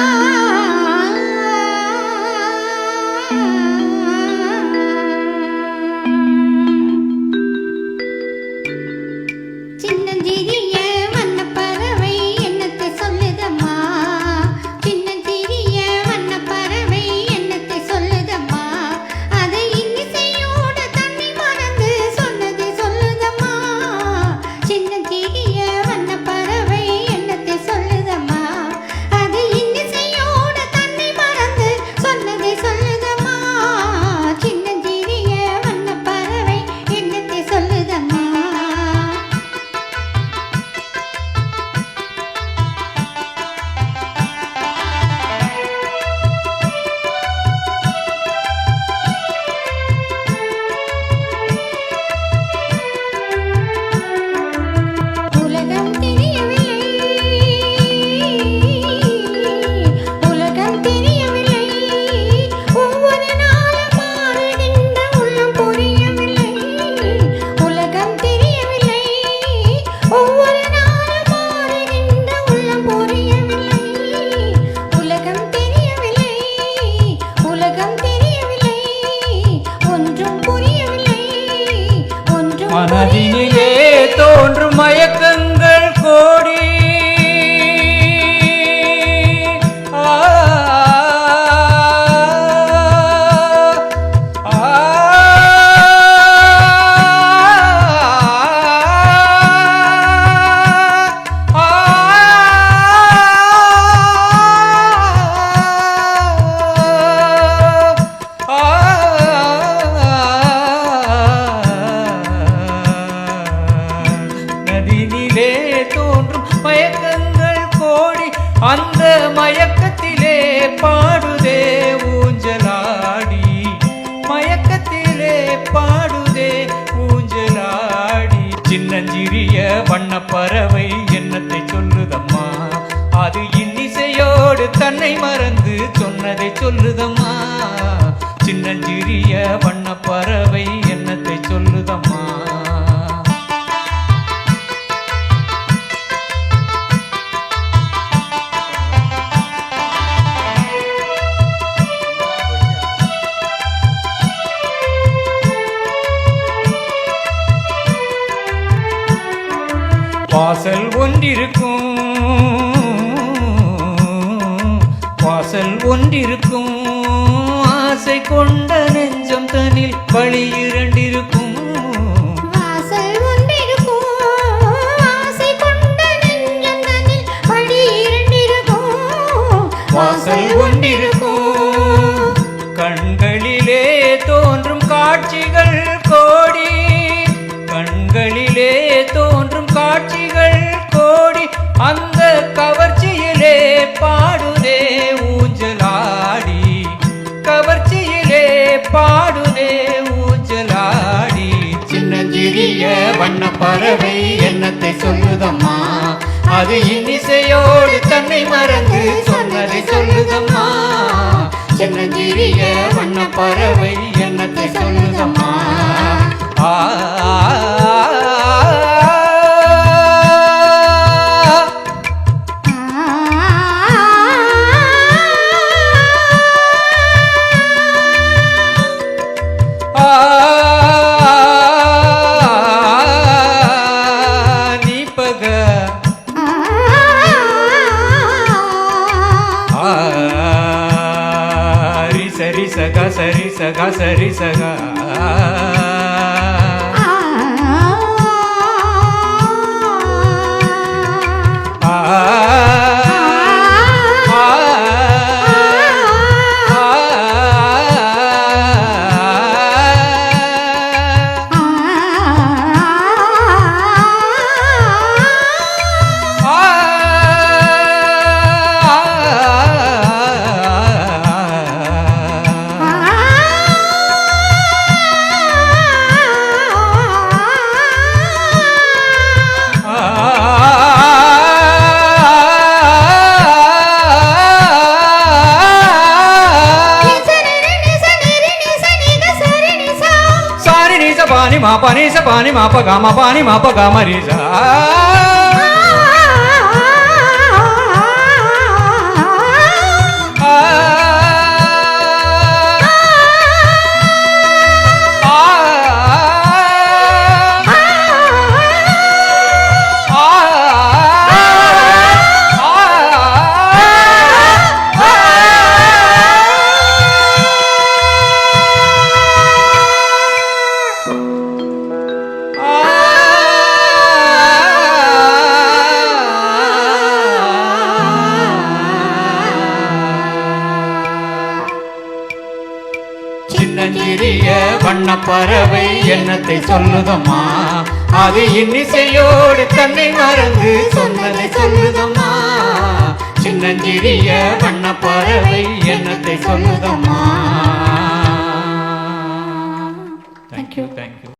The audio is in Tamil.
ah. அந்த மயக்கத்திலே பாடுதே ஊஞ்சலாடி. மயக்கத்திலே பாடுதே ஊஞ்சலாடி. சின்னஞ்சிறிய வண்ண பறவை என்னத்தை சொல்லுதம்மா? அது இன்னிசையோடு தன்னை மறந்து சொன்னதை சொல்லுதம்மா? சின்னஞ்சிறிய வண்ணப்பறவை என்னத்தை சொல்லுதம்மா? வாசல் ஒன்றிருக்கும். வாசல் ஒன்றிருக்கும். ஆசை கொண்ட நெஞ்சம் தனில் வழி இரண்டிருக்கும். வாசல் ஒன்றிருக்கும். கண்களிலே தோன்றும் காட்சிகள் காட்சிகள் கோடி அந்த கவர்ச்சியிலே பாடுதே ஊஞ்சலாடி. கவர்ச்சியிலே பாடுதே ஊஞ்சலாடி. சின்னஞ்சிறிய வண்ண பறவை என்னத்தை சொல்லுதம்மா? அது இன்னிசையோடு தன்னை மறந்து சொன்னதை சொல்லுதம்மா? சின்னஞ்சிறிய வண்ண பறவை என்னத்தை சொல்லுதம்மா? సరి సగ సరి సగ సరి సగా. పాని మా పని స పాని మాప గామ పాని మాప గామ గమ சின்னஞ்சிறிய வண்ண பறவை என்னத்தை சொல்லுதம்மா? அது இன்னிசையோடு தன்னை மறந்து சொன்னதை சொல்லுதம்மா? சின்னஞ்சிறிய வண்ண பறவை என்னத்தை சொல்லுதம்மா? Thank you thank you